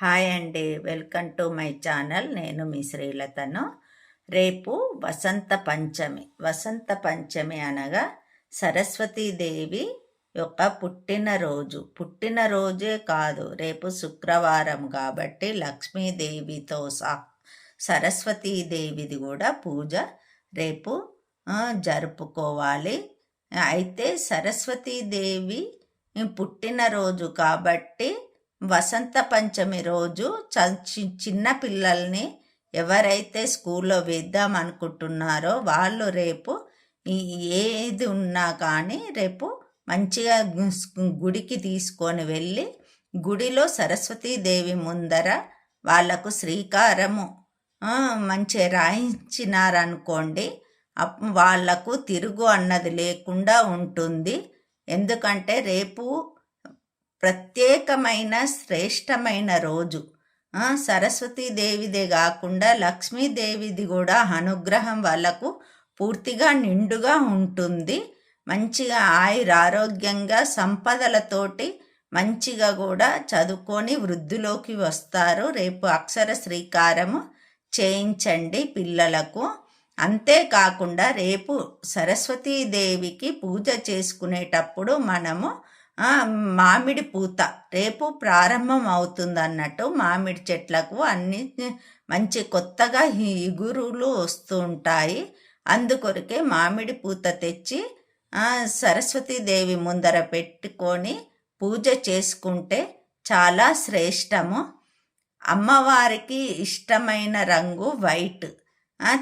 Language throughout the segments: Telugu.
హాయ్ అండి. Welcome to my channel. నేను మీ శ్రీలతను. రేపు వసంత పంచమి. వసంత పంచమి అనగా సరస్వతీదేవి యొక్క పుట్టినరోజు. పుట్టినరోజే కాదు రేపు శుక్రవారం కాబట్టి లక్ష్మీదేవితో సా సరస్వతీదేవిది కూడా పూజ రేపు జరుపుకోవాలి. అయితే సరస్వతీదేవి పుట్టినరోజు కాబట్టి వసంత పంచమి రోజు చిన్న పిల్లల్ని ఎవరైతే స్కూల్లో వేద్దాం అనుకుంటున్నారో వాళ్ళు రేపు ఏది ఉన్నా కానీ రేపు మంచిగా గుడికి తీసుకొని వెళ్ళి గుడిలో సరస్వతీదేవి ముందర వాళ్ళకు శ్రీకారము మంచిగా రాయించినారనుకోండి వాళ్ళకు తిరుగు అన్నది లేకుండా ఉంటుంది. ఎందుకంటే రేపు ప్రత్యేకమైన శ్రేష్టమైన రోజు. సరస్వతీదేవిదే కాకుండా లక్ష్మీదేవిది కూడా అనుగ్రహం వాళ్ళకు పూర్తిగా నిండుగా ఉంటుంది. మంచిగా ఆయుర ఆరోగ్యంగా సంపదలతోటి మంచిగా కూడా చదువుకొని వృద్ధిలోకి వస్తారు. రేపు అక్షర శ్రీకారము చేయించండి పిల్లలకు. అంతేకాకుండా రేపు సరస్వతీదేవికి పూజ చేసుకునేటప్పుడు మనము మామిడి పూత. రేపు ప్రారంభం అవుతుంది అన్నట్టు మామిడి చెట్లకు అన్ని మంచి కొత్తగా ఇగురులు వస్తూ ఉంటాయి. అందుకొరకే మామిడి పూత తెచ్చి సరస్వతీదేవి ముందర పెట్టుకొని పూజ చేసుకుంటే చాలా శ్రేష్టము. అమ్మవారికి ఇష్టమైన రంగు వైట్.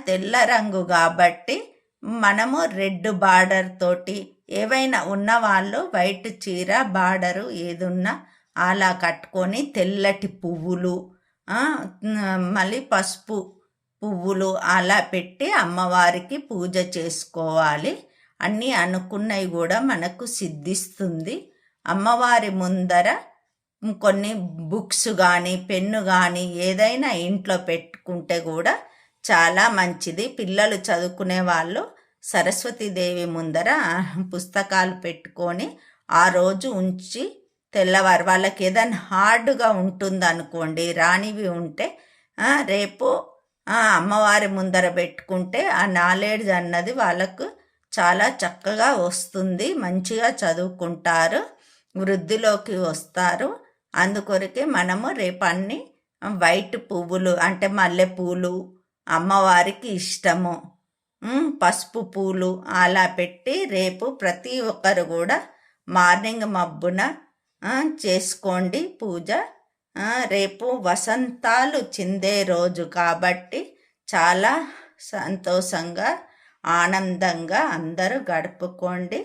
తెల్ల రంగు కాబట్టి మనము రెడ్ బార్డర్ తోటి ఏవైనా ఉన్నవాళ్ళు వైట్ చీర బార్డరు ఏదున్నా అలా కట్టుకొని తెల్లటి పువ్వులు మళ్ళీ పసుపు పువ్వులు అలా పెట్టి అమ్మవారికి పూజ చేసుకోవాలి. అన్నీ అనుకున్నవి కూడా మనకు సిద్ధిస్తుంది. అమ్మవారి ముందర కొన్ని బుక్స్ కానీ పెన్ను కానీ ఏదైనా ఇంట్లో పెట్టుకుంటే కూడా చాలా మంచిది. పిల్లలు చదువుకునే వాళ్ళు సరస్వతీదేవి ముందర పుస్తకాలు పెట్టుకొని ఆ రోజు ఉంచి తెల్లవారు వాళ్ళకి ఏదైనా హార్డ్గా ఉంటుంది అనుకోండి రానివి ఉంటే రేపు అమ్మవారి ముందర పెట్టుకుంటే ఆ నాలెడ్జ్ అన్నది వాళ్ళకు చాలా చక్కగా వస్తుంది మంచిగా చదువుకుంటారు వృద్ధిలోకి వస్తారు. అందుకొరకే మనము రేపు అన్ని వైట్ పువ్వులు అంటే మల్లెపూలు అమ్మవారికి ఇష్టము. పసుపు పూలు అలా పెట్టి రేపు ప్రతి ఒక్కరు కూడా మార్నింగ్ మబ్బున చేసుకోండి పూజ. రేపు వసంతాలు చిందే రోజు కాబట్టి చాలా సంతోషంగా ఆనందంగా అందరూ గడుపుకోండి.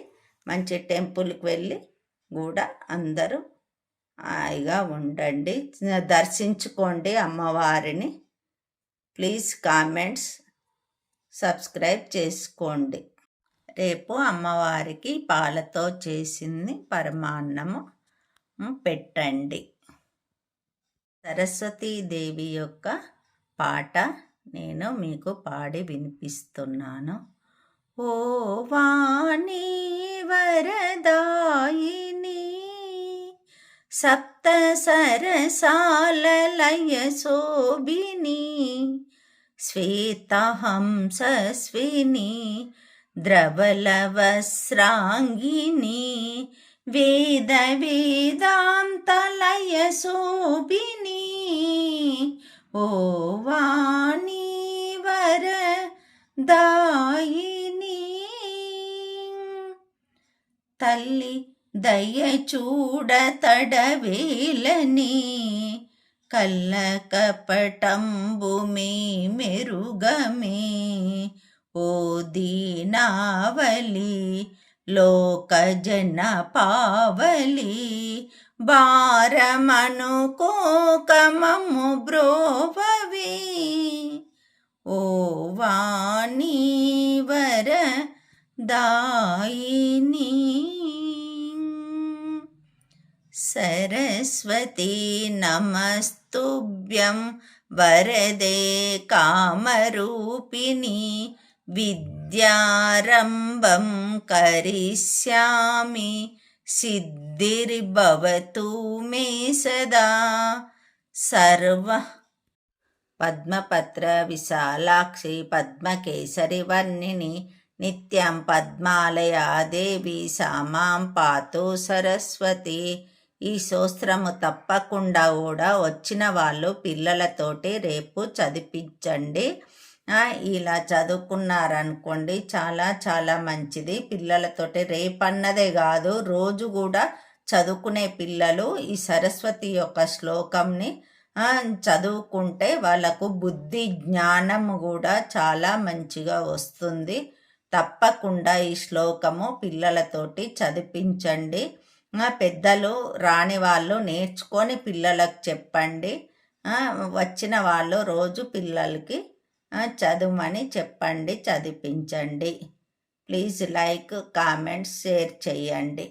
మంచి టెంపుల్కి వెళ్ళి కూడా అందరూ హాయిగా ఉండండి. దర్శించుకోండి అమ్మవారిని. ప్లీజ్ కామెంట్స్ సబ్స్క్రైబ్ చేసుకోండి. రేపు అమ్మవారికి పాలతో చేసింది పరమాన్నము. పెట్టండి. సరస్వతీదేవి యొక్క పాట నేను మీకు పాడి వినిపిస్తున్నాను. ఓ వాణి వరదాయిని సప్త సరసాలయ శోభిని श्वेतहंसस्विनी द्रवलवस्राङ्गिनी वेदवेदान्तलयशोभिनी ओ वाणी వరదాయిని తల్లి దయ చూడ తడవేలని కల్ల కపటంబు మే మెరుగమే ఓ దీనావలి లోక జన పావలి భారమను కోకమము బ్రోవవి ఓ వాణీవర దాయిని सरस्वती नमस्तुभ्यं वरदे कामरूपिणी विद्यारम्भं करिष्यामि सिद्धिर्भवतु मे सदा सर्वः पद्मपत्रविशालाक्षि पद्मकेसरिवर्णिनि नित्यं पद्मालया देवी सामां पातु सरस्वती ఈ సూస్త్రము తప్పకుండా కూడా వచ్చిన వాళ్ళు పిల్లలతోటి రేపు చదివించండి ఇలా చదువుకున్నారనుకోండి చాలా చాలా మంచిది. పిల్లలతోటి రేపన్నదే కాదు రోజు కూడా చదువుకునే పిల్లలు ఈ సరస్వతి యొక్క శ్లోకంని చదువుకుంటే వాళ్ళకు బుద్ధి జ్ఞానం కూడా చాలా మంచిగా వస్తుంది. తప్పకుండా ఈ శ్లోకము పిల్లలతోటి చదివించండి పెద్దలు రాని వాళ్ళు నేర్చుకొని పిల్లలకు చెప్పండి. వచ్చిన వాళ్ళు రోజు పిల్లలకి చదువుమని చెప్పండి చదివించండి. ప్లీజ్ లైక్ కామెంట్స్ షేర్ చేయండి.